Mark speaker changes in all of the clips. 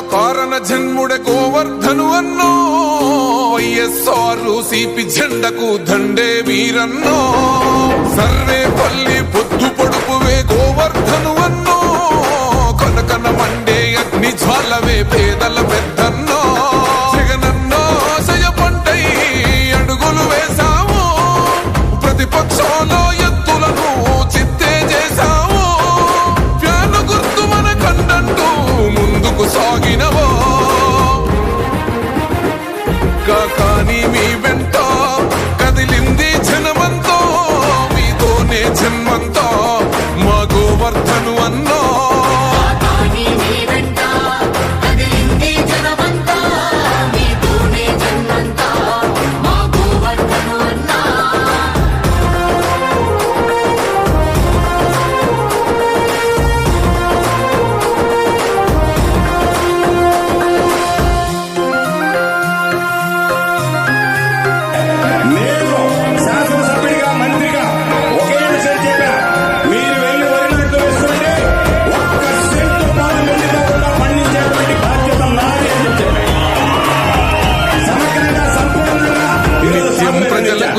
Speaker 1: కారణ జన్ముడే గోవర్ధను అన్నో. వైఎస్ఆర్ సిపి జెండకు దండే వీరన్నో. సర్వే పల్లి పొద్దు పొడుపువే గోవర్ధను అన్నో. కనకన మండే అగ్ని జ్వాలవే పేదల పెద్దన్నో. జగనన్నో పంటై అడుగులు వేశాము ప్రతిపక్షంలో కానీ మీ వెంట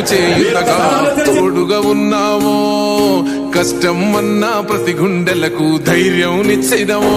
Speaker 2: సాగుతుంది.
Speaker 1: చేయుతగా తోడుగా ఉన్నావో కష్టం అన్నా ప్రతి గుండెలకు ధైర్యం నిచ్చినవో